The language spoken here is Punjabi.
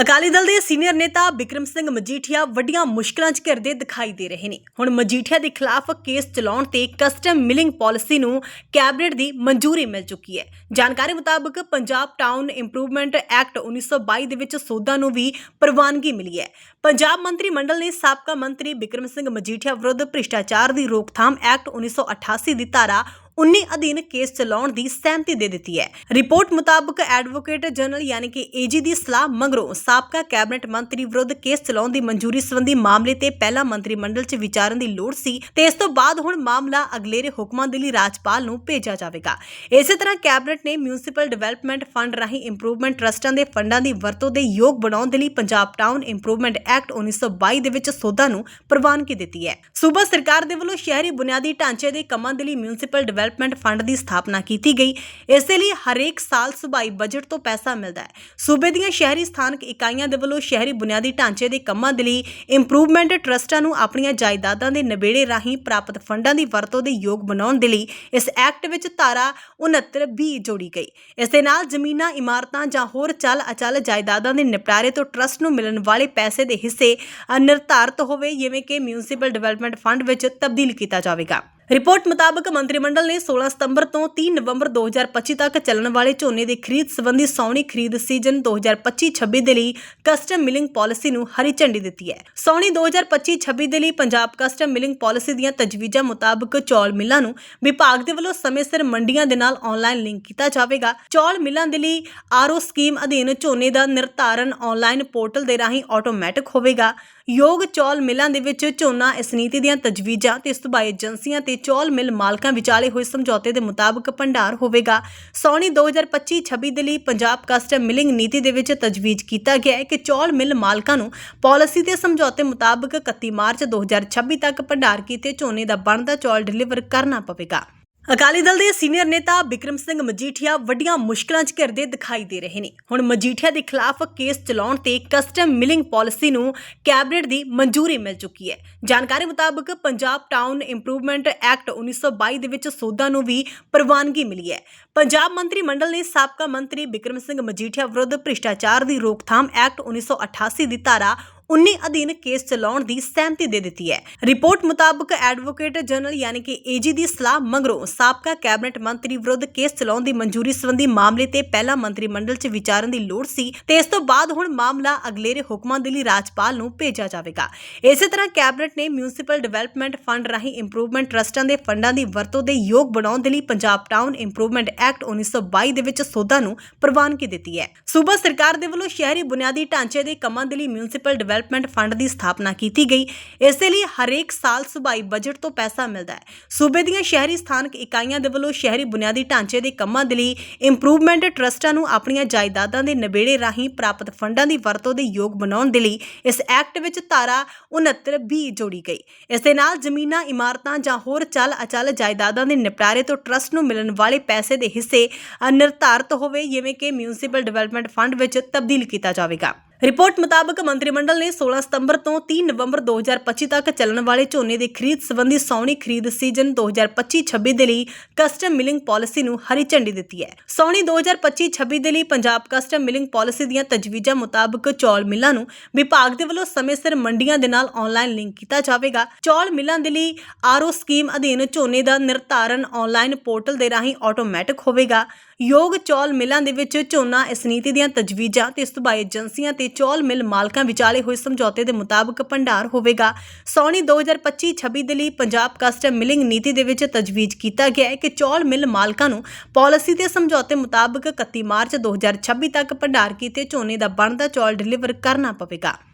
ਅਕਾਲੀ ਦਲ ਦੇ ਸੀਨੀਅਰ ਨੇਤਾ ਬਿਕਰਮ ਸਿੰਘ ਮਜੀਠੀਆ ਵੱਡੀਆਂ ਮੁਸ਼ਕਲਾਂ 'ਚ ਘਿਰਦੇ ਦਿਖਾਈ ਦੇ ਰਹੇ ਨੇ। ਹੁਣ ਮਜੀਠੀਆ ਦੇ ਖਿਲਾਫ ਕੇਸ ਚਲਾਉਣ ਤੇ ਕਸਟਮ ਮਿਲਿੰਗ ਪਾਲਿਸੀ ਨੂੰ ਕੈਬਨਿਟ ਦੀ ਮਨਜ਼ੂਰੀ ਮਿਲ ਚੁੱਕੀ ਹੈ। ਜਾਣਕਾਰੀ ਮੁਤਾਬਕ ਪੰਜਾਬ ਟਾਊਨ ਇੰਪਰੂਵਮੈਂਟ ਐਕਟ 1922 ਦੇ ਵਿੱਚ ਸੋਧਾਂ ਨੂੰ ਵੀ ਪ੍ਰਵਾਨਗੀ ਮਿਲੀ ਹੈ। ਪੰਜਾਬ ਮੰਤਰੀ ਮੰਡਲ ਨੇ ਸਾਬਕਾ ਮੰਤਰੀ ਬਿਕਰਮ ਸਿੰਘ ਮਜੀਠੀਆ ਵਿਰੁੱਧ ਭ੍ਰਿਸ਼ਟਾਚਾਰ ਦੀ ਰੋਕਥਾਮ ਐਕਟ 1988 ਦੀ ਧਾਰਾ 19 ਅਧੀਨ ਕੇਸ ਚਲਾਉਣ ਦੀ ਸਹਿਮਤੀ ਦੇ ਦਿੱਤੀ ਹੈ। ਰਿਪੋਰਟ ਮੁਤਾਬਕ ਐਡਵੋਕੇਟ ਜਨਰਲ ਯਾਨੀ ਕਿ ਏਜੀ ਦੀ ਸਲਾਹ ਮਗਰੋਂ ਸਾਬਕਾ ਕੈਬਨਿਟ ਮੰਤਰੀ ਵਿਰੁੱਧ ਕੇਸ ਚਲਾਉਣ ਦੀ ਮਨਜ਼ੂਰੀ ਸੰਬੰਧੀ ਮਾਮਲੇ ਤੇ ਪਹਿਲਾ ਮੰਤਰੀ ਮੰਡਲ 'ਚ ਵਿਚਾਰਨ ਦੀ ਲੋੜ ਸੀ ਤੇ ਇਸ ਤੋਂ ਬਾਅਦ ਹੁਣ ਮਾਮਲਾ ਅਗਲੇਰੇ ਹੁਕਮਾਂ ਦੇ ਲਈ ਰਾਜਪਾਲ ਨੂੰ ਭੇਜਿਆ ਜਾਵੇਗਾ। ਇਸੇ ਤਰ੍ਹਾਂ ਕੈਬਨਿਟ ਨੇ ਮਿਊਨਿਸਪਲ ਡਿਵੈਲਪਮੈਂਟ ਫੰਡ ਰਾਹੀਂ ਇੰਪਰੂਵਮੈਂਟ ਟਰਸਟਾਂ ਦੇ ਫੰਡਾਂ ਦੀ ਵਰਤੋਂ ਦੇ ਯੋਗ ਬਣਾਉਣ ਦੇ ਲਈ ਪੰਜਾਬ ਟਾਊਨ ਇੰਪਰੂਵਮੈਂਟ ਐਕਟ 1922 ਦੇ ਵਿੱਚ ਸੋਧਾਂ ਨੂੰ ਪ੍ਰਵਾਨਗੀ ਦਿੱਤੀ ਹੈ। ਸੂਬਾ ਸਰਕਾਰ ਦੇ ਵੱਲੋਂ ਸ਼ਹਿਰੀ ਬੁਨਿਆਦੀ ਢਾਂਚੇ ਦੇ ਕੰਮਾਂ ਦੇ ਲਈ ਮਿਊਨਿਸਪਲ ਡਿਵੈਲਪਮੈਂਟ ਫੰਡ ਦੀ ਸਥਾਪਨਾ ਕੀਤੀ ਗਈ। ਇਸ ਦੇ ਲਈ ਹਰੇਕ ਸਾਲ ਸੂਬਾਈ ਬਜਟ ਤੋਂ ਪੈਸਾ ਮਿਲਦਾ ਹੈ। ਸੂਬੇ ਦੀਆਂ ਸ਼ਹਿਰੀ ਸਥਾਨਕ ਇਕਾਈਆਂ ਦੇ ਵੱਲੋਂ ਸ਼ਹਿਰੀ ਬੁਨਿਆਦੀ ਢਾਂਚੇ ਦੇ ਕੰਮਾਂ ਦੇ ਲਈ ਇੰਪਰੂਵਮੈਂਟ ਟਰਸਟਾਂ ਨੂੰ ਆਪਣੀਆਂ ਜਾਇਦਾਦਾਂ ਦੇ ਨਿਬੇੜੇ ਰਾਹੀਂ ਪ੍ਰਾਪਤ ਫੰਡਾਂ ਦੀ ਵਰਤੋਂ ਦੇ ਯੋਗ ਬਣਾਉਣ ਦੇ ਲਈ ਇਸ ਐਕਟ ਵਿੱਚ ਧਾਰਾ 69 ਬੀ ਜੋੜੀ ਗਈ। ਇਸ ਦੇ ਨਾਲ ਜ਼ਮੀਨਾਂ ਇਮਾਰਤਾਂ ਜਾਂ ਹੋਰ ਚੱਲ ਅਚਲ ਜਾਇਦਾਦਾਂ ਦੇ ਨਿਪਟਾਰੇ ਤੋਂ ਟਰਸਟ ਨੂੰ ਮਿਲਣ ਵਾਲੇ ਪੈਸੇ ਦੇ ਹਿੱਸੇ ਅ, ਨਿਰਧਾਰਤ ਹੋਵੇ ਜਿਵੇਂ ਕਿ ਮਿਊਨਿਸਪਲ ਡਿਵੈਲਪਮੈਂਟ ਫੰਡ ਵਿੱਚ ਤਬਦੀਲ ਕੀਤਾ ਜਾਵੇਗਾ। ਰਿਪੋਰਟ ਮੁਤਾਬਕ ਮੰਤਰੀ ਮੰਡਲ ਨੇ 16 ਸਤੰਬਰ ਤੋਂ 3 ਨਵੰਬਰ 2025 ਤੱਕ ਚੱਲਣ ਵਾਲੇ ਝੋਨੇ ਦੀ ਖਰੀਦ ਸੰਬੰਧੀ ਸੌਣੀ ਖਰੀਦ ਸੀਜ਼ਨ 2025-26 ਦੇ ਲਈ ਕਸਟਮ ਮਿਲਿੰਗ ਪਾਲਿਸੀ ਨੂੰ ਹਰੀ ਝੰਡੀ ਦਿੱਤੀ ਹੈ। ਸੌਣੀ 2025-26 ਦੇ ਲਈ ਪੰਜਾਬ ਕਸਟਮ ਮਿਲਿੰਗ ਪਾਲਿਸੀ ਦੀਆਂ ਤਜਵੀਜ਼ਾਂ ਮੁਤਾਬਕ ਚੌਲ ਮਿੱਲਾਂ ਨੂੰ ਵਿਭਾਗ ਦੇ ਵੱਲੋਂ ਸਮੇਂ ਸਿਰ ਮੰਡੀਆਂ ਦੇ ਨਾਲ ਆਨਲਾਈਨ ਲਿੰਕ ਕੀਤਾ ਜਾਵੇਗਾ। ਚੌਲ ਮਿੱਲਾਂ ਦੇ ਲਈ ਆਰਓ ਸਕੀਮ ਅਧੀਨ ਝੋਨੇ ਦਾ ਨਿਰਧਾਰਨ ਆਨਲਾਈਨ ਪੋਰਟਲ ਦੇ ਰਾਹੀਂ ਆਟੋਮੈਟਿਕ ਹੋਵੇਗਾ। ਯੋਗ ਚੌਲ ਮਿਲਾਂ ਦੇ ਵਿੱਚ ਝੋਨਾ ਇਸ ਨੀਤੀ ਦੀਆਂ ਤਜਵੀਜ਼ਾਂ ਤੇ ਸੂਬਾਈ ਏਜੰਸੀਆਂ ਤੇ ਚੌਲ ਮਿਲ ਮਾਲਕਾਂ ਵਿਚਾਲੇ ਹੋਏ ਸਮਝੌਤੇ ਦੇ ਮੁਤਾਬਕ ਭੰਡਾਰ ਹੋਵੇਗਾ। ਸੌਣੀ 2025-26 ਦੇ ਲਈ ਪੰਜਾਬ ਕਸਟਮ ਮਿਲਿੰਗ ਨੀਤੀ ਦੇ ਵਿੱਚ ਤਜਵੀਜ਼ ਕੀਤਾ ਗਿਆ ਹੈ ਕਿ ਚੌਲ ਮਿਲ ਮਾਲਕਾਂ ਨੂੰ ਪਾਲਿਸੀ ਦੇ ਸਮਝੌਤੇ ਮੁਤਾਬਕ 31 ਮਾਰਚ 2026 ਤੱਕ ਭੰਡਾਰ ਕੀਤੇ ਝੋਨੇ ਦਾ ਬਣਦਾ ਚੌਲ ਡਿਲੀਵਰ ਕਰਨਾ ਪਵੇਗਾ। ਅਕਾਲੀ ਦਲ ਦੇ ਸੀਨੀਅਰ ਨੇਤਾ ਬਿਕਰਮ ਸਿੰਘ ਮਜੀਠੀਆ ਵੱਡੀਆਂ ਮੁਸ਼ਕਲਾਂ 'ਚ ਘਿਰਦੇ ਦਿਖਾਈ ਦੇ ਰਹੇ ਨੇ। ਹੁਣ ਮਜੀਠੀਆ ਦੇ ਖਿਲਾਫ ਕੇਸ ਚਲਾਉਣ ਤੇ ਕਸਟਮ ਮਿਲਿੰਗ ਪਾਲਿਸੀ ਨੂੰ ਕੈਬਨਿਟ ਦੀ ਮਨਜ਼ੂਰੀ ਮਿਲ ਚੁੱਕੀ ਹੈ। ਜਾਣਕਾਰੀ ਮੁਤਾਬਕ ਪੰਜਾਬ ਟਾਊਨ ਇੰਪਰੂਵਮੈਂਟ ਐਕਟ 1922 ਦੇ ਵਿੱਚ ਸੋਧਾਂ ਨੂੰ ਵੀ ਪ੍ਰਵਾਨਗੀ ਮਿਲੀ ਹੈ। ਪੰਜਾਬ ਮੰਤਰੀ ਮੰਡਲ ਨੇ ਸਾਬਕਾ ਮੰਤਰੀ ਬਿਕਰਮ ਸਿੰਘ ਮਜੀਠੀਆ ਵਿਰੁੱਧ ਭ੍ਰਿਸ਼ਟਾਚਾਰ ਦੀ ਰੋਕਥਾਮ ਐਕਟ 1988 ਦੀ ਧਾਰਾ 19 ਅਧੀਨ ਕੇਸ ਚਲਾਉਣ ਦੀ ਸਹਿਮਤੀ ਦੇ ਦਿੱਤੀ ਹੈ। ਰਿਪੋਰਟ ਮੁਤਾਬਕ ਐਡਵੋਕੇਟ ਜਨਰਲ ਯਾਨੀ ਕਿ ਏਜੀ ਦੀ ਸਲਾਹ ਮਗਰੋਂ ਸਾਬਕਾ ਕੈਬਨਿਟ ਮੰਤਰੀ ਵਿਰੁੱਧ ਕੇਸ ਚਲਾਉਣ ਦੀ ਮਨਜ਼ੂਰੀ ਸੰਬੰਧੀ ਮਾਮਲੇ ਤੇ ਪਹਿਲਾ ਮੰਤਰੀ ਮੰਡਲ 'ਚ ਵਿਚਾਰਨ ਦੀ ਲੋੜ ਸੀ ਤੇ ਇਸ ਤੋਂ ਬਾਅਦ ਹੁਣ ਮਾਮਲਾ ਅਗਲੇਰੇ ਹੁਕਮਾਂ ਦੇ ਲਈ ਰਾਜਪਾਲ ਨੂੰ ਭੇਜਿਆ ਜਾਵੇਗਾ। ਇਸੇ ਤਰ੍ਹਾਂ ਕੈਬਨਿਟ ਨੇ ਮਿਊਨਿਸਪਲ ਡਿਵੈਲਪਮੈਂਟ ਫੰਡ ਰਾਹੀਂ ਇੰਪਰੂਵਮੈਂਟ ਟਰਸਟਾਂ ਦੇ ਫੰਡਾਂ ਦੀ ਵਰਤੋਂ ਦੇ ਯੋਗ ਬਣਾਉਣ ਦੇ ਲਈ ਪੰਜਾਬ ਟਾਊਨ ਇੰਪਰੂਵਮੈਂਟ ਐਕਟ 1922 ਦੇ ਵਿੱਚ ਸੋਧਾਂ ਨੂੰ ਪ੍ਰਵਾਨਗੀ ਦਿੱਤੀ ਹੈ। ਸੂਬਾ ਸਰਕਾਰ ਦੇ ਵੱਲੋਂ ਸ਼ਹਿਰੀ ਬੁਨਿਆਦੀ ਢਾਂਚੇ ਦੇ ਕੰਮਾਂ ਦੇ ਲਈ ਮਿਊਨਿਸਪਲ ਡਿਵੈਲਪਮੈਂਟ ਫੰਡ ਦੀ ਸਥਾਪਨਾ ਕੀਤੀ ਗਈ। ਇਸ ਦੇ ਲਈ ਹਰੇਕ ਸਾਲ ਸੂਬਾਈ ਬਜਟ ਤੋਂ ਪੈਸਾ ਮਿਲਦਾ ਹੈ। ਸੂਬੇ ਦੀਆਂ ਸ਼ਹਿਰੀ ਸਥਾਨਕ ਇਕਾਈਆਂ ਦੇ ਵੱਲੋਂ ਸ਼ਹਿਰੀ ਬੁਨਿਆਦੀ ਢਾਂਚੇ ਦੇ ਕੰਮਾਂ ਦੇ ਲਈ ਇੰਪਰੂਵਮੈਂਟ ਟਰਸਟਾਂ ਨੂੰ ਆਪਣੀਆਂ ਜਾਇਦਾਦਾਂ ਦੇ ਨਿਬੇੜੇ ਰਾਹੀਂ ਪ੍ਰਾਪਤ ਫੰਡਾਂ ਦੀ ਵਰਤੋਂ ਦੇ ਯੋਗ ਬਣਾਉਣ ਦੇ ਲਈ ਇਸ ਐਕਟ ਵਿੱਚ ਧਾਰਾ 69 ਬੀ ਜੋੜੀ ਗਈ। ਇਸ ਦੇ ਨਾਲ ਜ਼ਮੀਨਾਂ ਇਮਾਰਤਾਂ ਜਾਂ ਹੋਰ ਚੱਲ ਅਚਲ ਜਾਇਦਾਦਾਂ ਦੇ ਨਿਪਟਾਰੇ ਤੋਂ ਟਰਸਟ ਨੂੰ ਮਿਲਣ ਵਾਲੇ ਪੈਸੇ ਦੇ ਹਿੱਸੇ ਅ, ਨਿਰਧਾਰਤ ਹੋਵੇ ਜਿਵੇਂ ਕਿ ਮਿਊਨਿਸਪਲ ਡਿਵੈਲਪਮੈਂਟ ਫੰਡ ਵਿੱਚ ਤਬਦੀਲ ਕੀਤਾ ਜਾਵੇਗਾ। ਰਿਪੋਰਟ ਮੁਤਾਬਕ ਮੰਤਰੀ ਮੰਡਲ ਨੇ 16 ਸਤੰਬਰ ਤੋਂ 3 ਨਵੰਬਰ 2025 ਤੱਕ ਚੱਲਣ ਵਾਲੇ ਝੋਨੇ ਦੀ ਖਰੀਦ ਸੰਬੰਧੀ ਸੌਣੀ ਖਰੀਦ ਸੀਜ਼ਨ 2025-26 ਦੇ ਲਈ ਕਸਟਮ ਮਿਲਿੰਗ ਪਾਲਿਸੀ ਨੂੰ ਹਰੀ ਝੰਡੀ ਦਿੱਤੀ ਹੈ। ਸੌਣੀ 2025-26 ਦੇ ਲਈ ਪੰਜਾਬ ਕਸਟਮ ਮਿਲਿੰਗ ਪਾਲਿਸੀ ਦੀਆਂ ਤਜਵੀਜ਼ਾਂ ਮੁਤਾਬਕ ਚੌਲ ਮਿੱਲਾਂ ਨੂੰ ਵਿਭਾਗ ਦੇ ਵੱਲੋਂ ਸਮੇਂ ਸਿਰ ਮੰਡੀਆਂ ਦੇ ਨਾਲ ਆਨਲਾਈਨ ਲਿੰਕ ਕੀਤਾ ਜਾਵੇਗਾ। ਚੌਲ ਮਿੱਲਾਂ ਦੇ ਲਈ ਆਰਓ ਸਕੀਮ ਅਧੀਨ ਝੋਨੇ ਦਾ ਨਿਰਧਾਰਨ ਆਨਲਾਈਨ ਪੋਰਟਲ ਦੇ ਰਾਹੀਂ ਆਟੋਮੈਟਿਕ ਹੋਵੇਗਾ। ਯੋਗ ਚੌਲ ਮਿਲਾਂ ਦੇ ਵਿੱਚ ਝੋਨਾ, ਇਸ ਨੀਤੀ ਦੀਆਂ ਤਜਵੀਜ਼ਾਂ ਤੇ ਸੂਬਾਈ ਏਜੰਸੀਆਂ ਤੇ ਚੌਲ ਮਿਲ ਮਾਲਕਾਂ ਵਿਚਾਲੇ ਹੋਏ ਸਮਝੌਤੇ ਦੇ ਮੁਤਾਬਕ ਭੰਡਾਰ ਹੋਵੇਗਾ। ਸੌਣੀ 2025-26 ਦੇ ਲਈ ਪੰਜਾਬ ਕਸਟਮ ਮਿਲਿੰਗ ਨੀਤੀ ਦੇ ਵਿੱਚ ਤਜਵੀਜ਼ ਕੀਤਾ ਗਿਆ ਹੈ ਕਿ ਚੌਲ ਮਿਲ ਮਾਲਕਾਂ ਨੂੰ ਪਾਲਿਸੀ ਦੇ ਸਮਝੌਤੇ ਮੁਤਾਬਕ 31 ਮਾਰਚ 2026 ਤੱਕ ਭੰਡਾਰ ਕੀਤੇ ਝੋਨੇ ਦਾ ਬਣਦਾ ਚੌਲ ਡਿਲੀਵਰ ਕਰਨਾ ਪਵੇਗਾ।